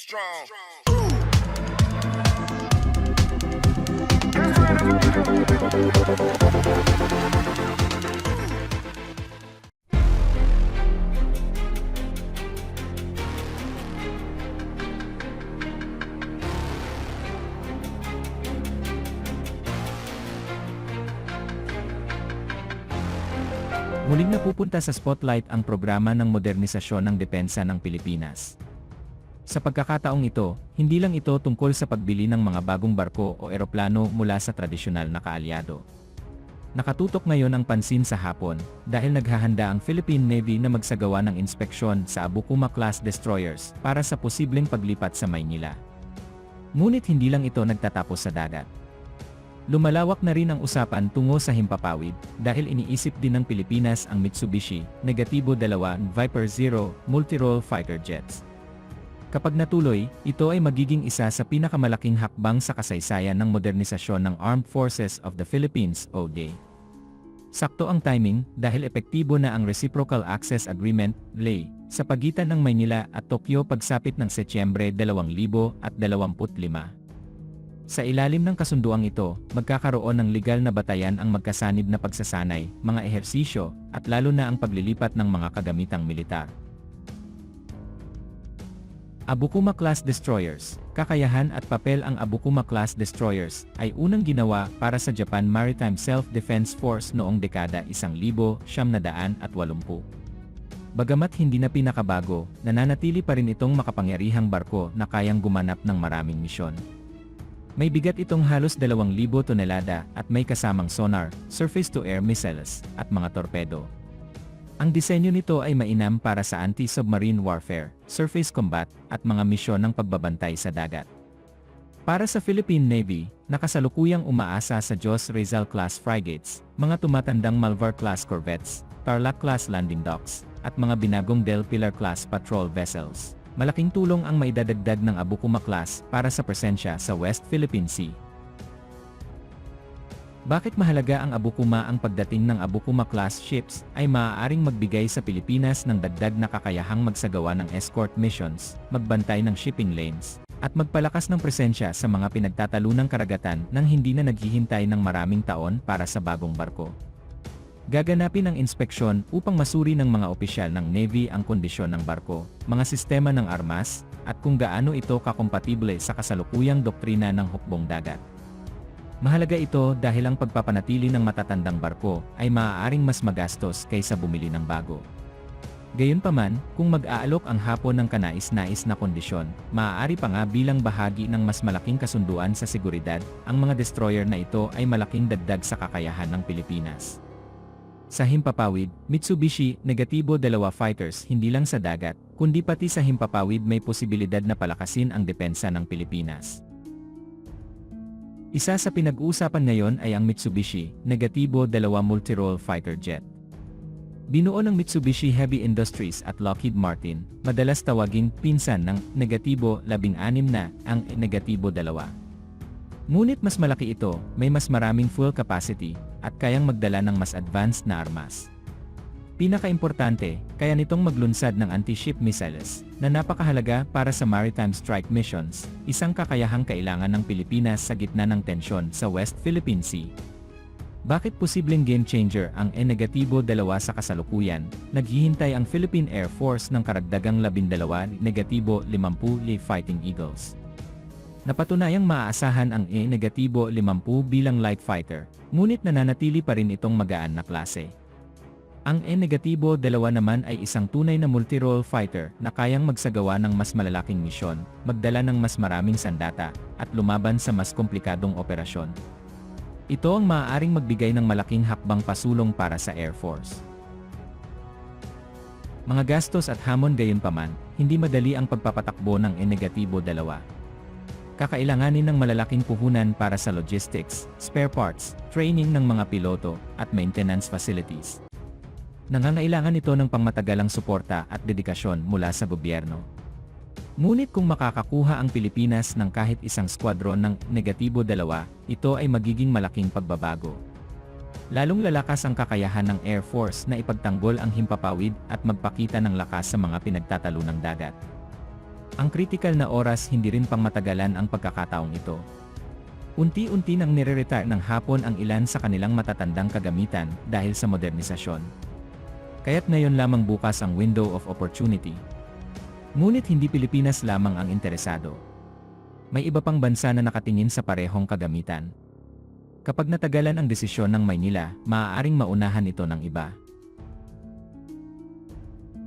strong. Muling napupunta sa spotlight ang programa ng modernisasyon ng depensa ng Pilipinas. Sa pagkakataong ito, hindi lang ito tungkol sa pagbili ng mga bagong barko o eroplano mula sa tradisyonal na kaalyado. Nakatutok ngayon ang pansin sa hapon dahil naghahanda ang Philippine Navy na magsagawa ng inspeksyon sa Abukuma-class destroyers para sa posibleng paglipat sa Maynila. Ngunit hindi lang ito nagtatapos sa dagat. Lumalawak na rin ang usapan tungo sa himpapawid dahil iniisip din ng Pilipinas ang Mitsubishi Negatibo 2 Viper Zero multi-role fighter jets. Kapag natuloy, ito ay magiging isa sa pinakamalaking hakbang sa kasaysayan ng modernisasyon ng Armed Forces of the Philippines ODA. Sakto ang timing dahil epektibo na ang Reciprocal Access Agreement (RLA) sa pagitan ng Maynila at Tokyo pagsapit ng Setyembre 2025. Sa ilalim ng kasunduang ito, magkakaroon ng legal na batayan ang magkasanib na pagsasanay, mga ehersisyo, at lalo na ang paglilipat ng mga kagamitang militar. Abukuma-class destroyers, kakayahan at papel ang Abukuma-class destroyers ay unang ginawa para sa Japan Maritime Self-Defense Force noong dekada 1980. Bagamat hindi na pinakabago, nananatili pa rin itong makapangyarihang barko na kayang gumanap ng maraming misyon. May bigat itong halos 2,000 tonelada at may kasamang sonar, surface-to-air missiles, at mga torpedo. Ang disenyo nito ay mainam para sa anti-submarine warfare, surface combat, at mga misyon ng pagbabantay sa dagat. Para sa Philippine Navy, nakasalukuyang umaasa sa Jos Rizal-class frigates, mga tumatandang Malvar-class corvettes, Tarlac-class landing docks, at mga binagong Del Pilar-class patrol vessels. Malaking tulong ang maidadagdag ng Abukuma-class para sa presensya sa West Philippine Sea. Bakit mahalaga ang Abukuma ang pagdating ng Abukuma-class ships ay maaaring magbigay sa Pilipinas ng dagdag na kakayahang magsagawa ng escort missions, magbantay ng shipping lanes, at magpalakas ng presensya sa mga pinagtatalunang karagatan nang hindi na naghihintay ng maraming taon para sa bagong barko. Gaganapin ang inspeksyon upang masuri ng mga opisyal ng Navy ang kondisyon ng barko, mga sistema ng armas, at kung gaano ito kakompatible sa kasalukuyang doktrina ng hukbong dagat. Mahalaga ito dahil ang pagpapanatili ng matatandang barko ay maaaring mas magastos kaysa bumili ng bago. Gayunpaman, kung mag-aalok ang hapon ng kanais-nais na kondisyon, maaari pa nga bilang bahagi ng mas malaking kasunduan sa seguridad, ang mga destroyer na ito ay malaking dagdag sa kakayahan ng Pilipinas. Sa himpapawid, Mitsubishi Negatibo 2 fighters hindi lang sa dagat, kundi pati sa himpapawid may posibilidad na palakasin ang depensa ng Pilipinas. Isa sa pinag-uusapan ngayon ay ang Mitsubishi Negatibo 2 multi-role fighter jet. Binuo ng Mitsubishi Heavy Industries at Lockheed Martin, madalas tawaging pinsan ng Negatibo 16 na ang Negatibo 2. Ngunit mas malaki ito, may mas maraming fuel capacity, at kayang magdala ng mas advanced na armas. Pinakaimportante, kaya nitong maglunsad ng anti-ship missiles, na napakahalaga para sa maritime strike missions, isang kakayahang kailangan ng Pilipinas sa gitna ng tensyon sa West Philippine Sea. Bakit posibleng game changer ang E-2 sa kasalukuyan? Naghihintay ang Philippine Air Force ng karagdagang 12 negatibo 50 Lee Fighting Eagles. Napatunayang maaasahan ang E-50 bilang light fighter, ngunit nananatili pa rin itong magaan na klase. Ang E-2 naman ay isang tunay na multi-role fighter na kayang magsagawa ng mas malalaking misyon, magdala ng mas maraming sandata, at lumaban sa mas komplikadong operasyon. Ito ang maaaring magbigay ng malaking hakbang pasulong para sa Air Force. Mga gastos at hamon gayunpaman, hindi madali ang pagpapatakbo ng E-2 kakailanganin ng malalaking puhunan para sa logistics, spare parts, training ng mga piloto, at maintenance facilities. Nangangailangan ito ng pangmatagalang suporta at dedikasyon mula sa gobyerno. Ngunit kung makakakuha ang Pilipinas ng kahit isang skwadron ng negatibo dalawa, ito ay magiging malaking pagbabago. Lalong lalakas ang kakayahan ng Air Force na ipagtanggol ang himpapawid at magpakita ng lakas sa mga pinagtatalunang dagat. Ang critical na oras hindi rin pang matagalan ang pagkakataong ito. Unti-unti nang nire-retire ng hapon ang ilan sa kanilang matatandang kagamitan dahil sa modernisasyon. Kaya't ngayon lamang bukas ang window of opportunity. Ngunit hindi Pilipinas lamang ang interesado. May iba pang bansa na nakatingin sa parehong kagamitan. Kapag natagalan ang desisyon ng Maynila, maaaring maunahan ito ng iba.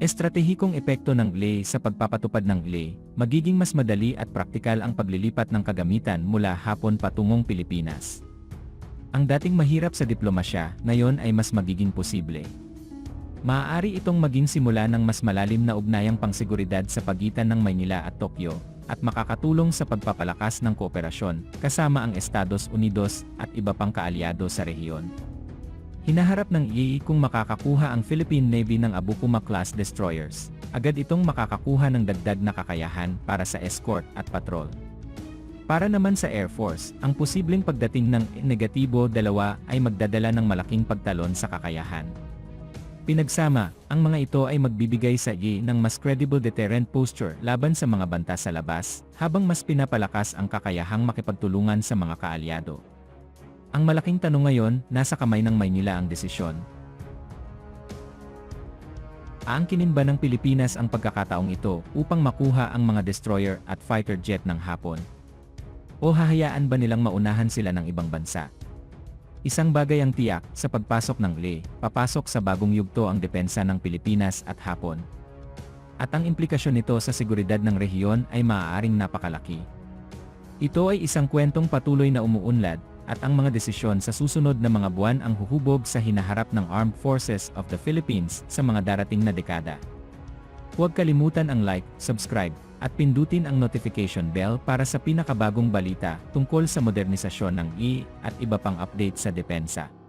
Estratehikong epekto ng LE sa pagpapatupad ng LE, magiging mas madali at praktikal ang paglilipat ng kagamitan mula hapon patungong Pilipinas. Ang dating mahirap sa diplomasya, ngayon ay mas magiging posible. Maaari itong maging simula ng mas malalim na ugnayang pangseguridad sa pagitan ng Maynila at Tokyo, at makakatulong sa pagpapalakas ng kooperasyon, kasama ang Estados Unidos at iba pang kaalyado sa rehiyon. Hinaharap ng IE kung makakakuha ang Philippine Navy ng Abukuma-class destroyers, agad itong makakakuha ng dagdag na kakayahan para sa escort at patrol. Para naman sa Air Force, ang posibleng pagdating ng negatibo dalawa ay magdadala ng malaking pagtalon sa kakayahan. Pinagsama, ang mga ito ay magbibigay sa IE ng mas credible deterrent posture laban sa mga banta sa labas, habang mas pinapalakas ang kakayahang makipagtulungan sa mga kaalyado. Ang malaking tanong ngayon, nasa kamay ng Maynila ang desisyon. Aangkinin ba ng Pilipinas ang pagkakataong ito upang makuha ang mga destroyer at fighter jet ng Hapon? O hahayaan ba nilang maunahan sila ng ibang bansa? Isang bagay ang tiyak, sa pagpasok ng LE, papasok sa bagong yugto ang depensa ng Pilipinas at Hapon. At ang implikasyon nito sa seguridad ng rehiyon ay maaaring napakalaki. Ito ay isang kwentong patuloy na umuunlad, at ang mga desisyon sa susunod na mga buwan ang huhubog sa hinaharap ng Armed Forces of the Philippines sa mga darating na dekada. Huwag kalimutan ang like, subscribe, at pindutin ang notification bell para sa pinakabagong balita tungkol sa modernisasyon ng E at iba pang update sa depensa.